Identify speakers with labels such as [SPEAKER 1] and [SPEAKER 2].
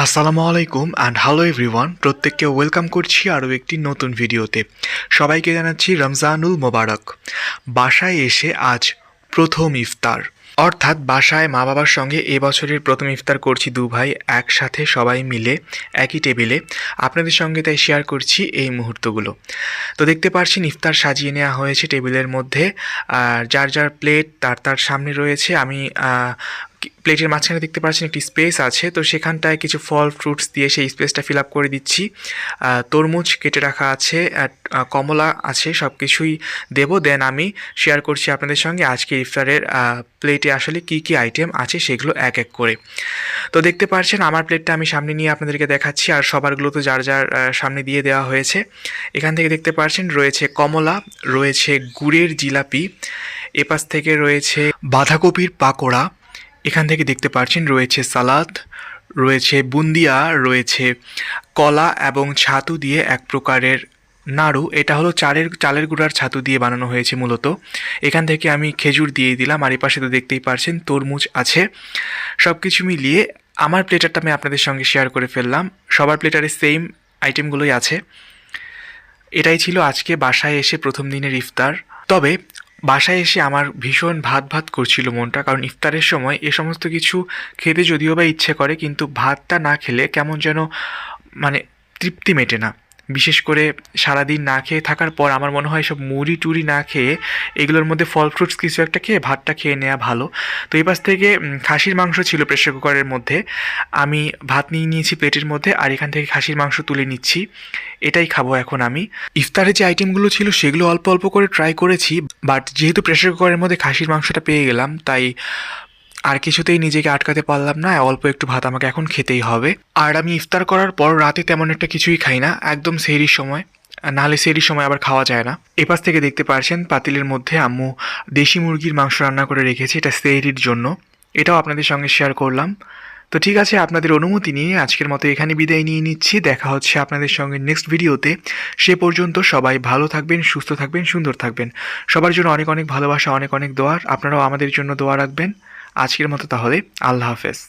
[SPEAKER 1] আসসালামু আলাইকুম and hello everyone প্রত্যেককে ওয়েলকাম করছি আরও একটি নতুন ভিডিওতে। সবাইকে জানাচ্ছি রমজানুল মোবারক। বাসায় এসে আজ প্রথম ইফতার। অর্থাৎ বাসায় মা বাবার সঙ্গে এবছরের প্রথম ইফতার করছি দু ভাই একসাথে সবাই মিলে, একই টেবিলে। আপনাদের সঙ্গে তাই শেয়ার করছি এই মুহূর্তগুলো। তো দেখতে পাচ্ছেন ইফতার সাজিয়ে নেওয়া হয়েছে টেবিলের মধ্যে। আর যার যার প্লেট তার তার সামনে রয়েছে। আমি প্লেটের মাঝখানে দেখতে পাচ্ছেন একটি স্পেস আছে, তো সেখানটায় কিছু ফল, ফ্রুটস দিয়ে সেই স্পেসটা ফিল আপ করে দিচ্ছি। তরমুজ কেটে রাখা আছে কমলা আছে সব কিছুই দেবো। দেন আমি শেয়ার করছি আপনাদের সঙ্গে আজকে ইফতারের প্লেটে আসলে কি কি আইটেম আছে সেগুলো এক এক করে। তো দেখতে পাচ্ছেন আমার প্লেটটা আমি সামনে নিয়ে আপনাদেরকে দেখাচ্ছি, আর সবারগুলো তো যার যার সামনে দিয়ে দেওয়া হয়েছে। এখান থেকে দেখতে পাচ্ছেন রয়েছে কমলা, রয়েছে গুড়ের জিলাপি, এপাশ থেকে রয়েছে বাঁধাকপির পাকোড়া এখান থেকে দেখতে পাচ্ছেন রয়েছে সালাদ, রয়েছে বুন্দিয়া, রয়েছে কলা এবং ছাতু দিয়ে এক প্রকারের নাড়ু। এটা হলো চালের চালের গুঁড়ার ছাতু দিয়ে বানানো হয়েছে মূলত। এখান থেকে আমি খেজুর দিয়ে দিলাম। আর এপাশে তো দেখতেই পারছেন তরমুজ আছে। সব কিছু মিলিয়ে আমার প্লেটারটা আমি আপনাদের সঙ্গে শেয়ার করে ফেললাম। সবার প্লেটারে সেম আইটেমগুলোই আছে। এটাই ছিল আজকে বাসায় এসে প্রথম দিনের ইফতার। তবে বাসায় এসে আমার ভীষণ ভাত ভাত করছিল মনটা, কারণ ইফতারের সময় এ সমস্ত কিছু খেতে যদিও বা ইচ্ছে করে, কিন্তু ভাতটা না খেলে কেমন যেন মানে তৃপ্তি মেটে না। বিশেষ করে সারাদিন না খেয়ে থাকার পর আমার মনে হয় সব মুড়ি টুড়ি না খেয়ে এগুলোর মধ্যে ফল ফ্রুটস কিছু একটা খেয়ে ভাতটা খেয়ে নেওয়া ভালো। তো এই পাশ থেকে খাসির মাংস ছিল প্রেশার কুকারের মধ্যে। আমি ভাত নিয়ে নিয়েছি প্লেটের মধ্যে আর এখান থেকে খাসির মাংস তুলে নিচ্ছি। এটাই খাব এখন আমি। ইফতারে যে আইটেমগুলো ছিল সেগুলো অল্প অল্প করে ট্রাই করেছি, বাট যেহেতু প্রেশার কুকারের মধ্যে খাসির মাংসটা পেয়ে গেলাম, তাই আর কিছুতেই নিজেকে আটকাতে পারলাম না, অল্প একটু ভাত আমাকে এখন খেতেই হবে। আর আমি ইফতার করার পর রাতে তেমন একটা কিছুই খাই না, একদম সেহরির সময়। নাহলে সেহরির সময় আবার খাওয়া যায় না। এপাশ থেকে দেখতে পারছেন পাতিলের মধ্যে আম্মু দেশি মুরগির মাংস রান্না করে রেখেছে, এটা সেহরির জন্য। এটাও আপনাদের সঙ্গে শেয়ার করলাম। তো ঠিক আছে, আপনাদের অনুমতি নিয়ে আজকের মতো এখানে বিদায় নিয়ে নিচ্ছি। দেখা হচ্ছে আপনাদের সঙ্গে নেক্সট ভিডিওতে সে পর্যন্ত সবাই ভালো থাকবেন, সুস্থ থাকবেন, সুন্দর থাকবেন। সবার জন্য অনেক অনেক ভালোবাসা, অনেক অনেক দোয়ার আপনারাও আমাদের জন্য দোয়া রাখবেন। আজকের মতো তাহলে আল্লাহ হাফেজ।